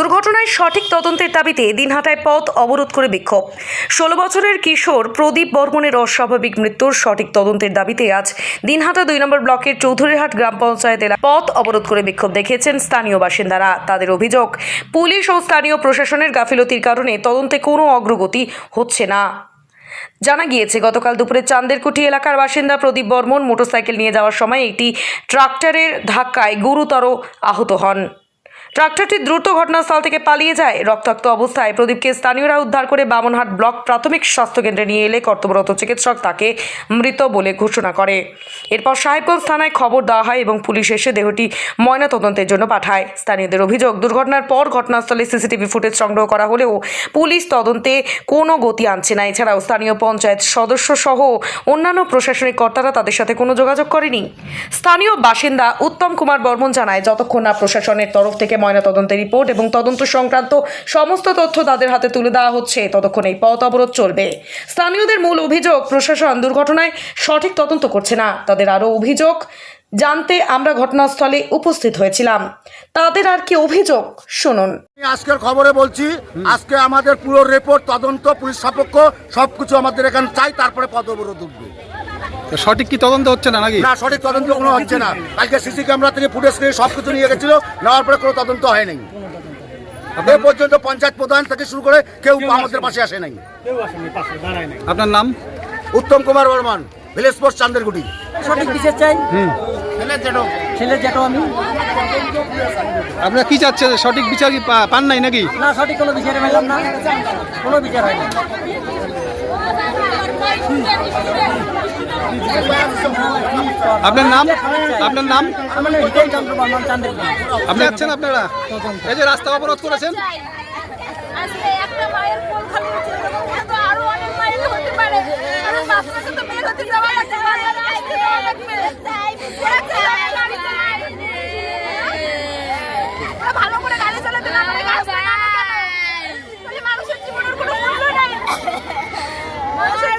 দুর্ঘটনায় সঠিক তদন্তের দাবিতে দিনহাটায় পথ অবরোধ করে বিক্ষোভ। ষোলো বছরের কিশোর প্রদীপ বর্মনের অস্বাভাবিক মৃত্যুর সঠিক তদন্তের দাবিতে আজ দিনহাটা দুই নম্বর ব্লকের চৌধুরীহাট গ্রাম পঞ্চায়েত এলাকায় পথ অবরোধ করে বিক্ষোভ দেখিয়েছেন স্থানীয় বাসিন্দারা। তাদের অভিযোগ, পুলিশ ও স্থানীয় প্রশাসনের গাফিলতির কারণে তদন্তে কোনো অগ্রগতি হচ্ছে না। জানা গিয়েছে, গতকাল দুপুরে চান্দেরকুটি এলাকার বাসিন্দা প্রদীপ বর্মন মোটরসাইকেল নিয়ে যাওয়ার সময় একটি ট্রাক্টরের ধাক্কায় গুরুতর আহত হন। ট্রাক্টরটি দ্রুত ঘটনাস্থল থেকে পালিয়ে যায়। রক্তাক্ত অবস্থায় প্রদীপকে স্থানীয়রা উদ্ধার করে বামনহাট ব্লক প্রাথমিক স্বাস্থ্যকেন্দ্রে নিয়ে এলে কর্তব্যরত চিকিৎসক তাকে মৃত বলে ঘোষণা করে। এরপর সাহেবগঞ্জ থানায় খবর দেওয়া হয় এবং পুলিশ এসে দেহটি ময়নাতদন্তের জন্য পাঠায়। স্থানীয়দের অভিযোগ, দুর্ঘটনার পর ঘটনাস্থলে সিসিটিভি ফুটেজ সংগ্রহ করা হলেও পুলিশ তদন্তে কোনো গতি আনছে না। এছাড়াও স্থানীয় পঞ্চায়েত সদস্য সহ অন্যান্য প্রশাসনিক কর্তারা তাদের সাথে কোনো যোগাযোগ করেনি। স্থানীয় বাসিন্দা উত্তম কুমার বর্মন জানায়, যতক্ষণ না প্রশাসনের তরফ থেকে ময়নাতদন্তের রিপোর্ট এবং তদন্ত সংক্রান্ত সমস্ত তথ্য তাদের হাতে তুলে দেওয়া হচ্ছে। ততক্ষণ এই পথ অবরোধ চলবে। স্থানীয়দের মূল অভিযোগ, প্রশাসন দুর্ঘটনায় সঠিক তদন্ত করছে না। তাদের আরও অভিযোগ জানতে আমরা ঘটনাস্থলে উপস্থিত হয়েছিলাম। তাদের আর কি অভিযোগ শুনুন। আমি আজকের খবরে বলছি আজকে আমাদের পুরো রিপোর্ট তদন্ত পুলিশ সাপেক্ষ সবকিছু আমাদের এখানে চাই তারপরে পদ অবরোধ উঠবে তো সঠিক কি তদন্ত হচ্ছে না নাকি? না সঠিক তদন্ত কোনো হচ্ছে না। কালকে সিসি ক্যামেরা থেকে ফুটেজ নিয়ে সবকিছু নিয়ে গেছিল নেওয়ার পরে কোনো তদন্ত হয়নি। এ পর্যন্ত পঞ্চায়েত প্রধান থেকে শুরু করে কেউ আমাদের পাশে আসে নাই। আপনার নাম? Uttam Kumar Barman village post Chanderguti. সঠিক বিচার চাই। ছেলে যেটা আমি। আপনারা কি চাচ্ছেন? সঠিক বিচার কি পা- পান নাই নাকি? না সঠিক কোনো বিচারে পেলাম না। কোনো বিচার হয় আপনার নাম? আপনার নাম? আমার নাম হিতেন চন্দ্র বর্মন চান্দের আপনি যাচ্ছেন আপনারা? এই যে রাস্তা অবরোধ করেছেন আজকে একটা মায়ের কোল খালি হচ্ছে কিন্তু আরও অনেক মায়ের হতে পারে কারণ বাচ্চাকে তো বের হতে দেওয়া লাগবে বাচ্চারা আসতে দেওয়া লাগবে ওরা চালায় গাড়ি চালায়। ওরা ভালো করে গাড়ি চালাতে না পারে গাছ কাটা না কেন? তাহলে মানুষের জীবনের কোনো মূল্য নাই মানুষের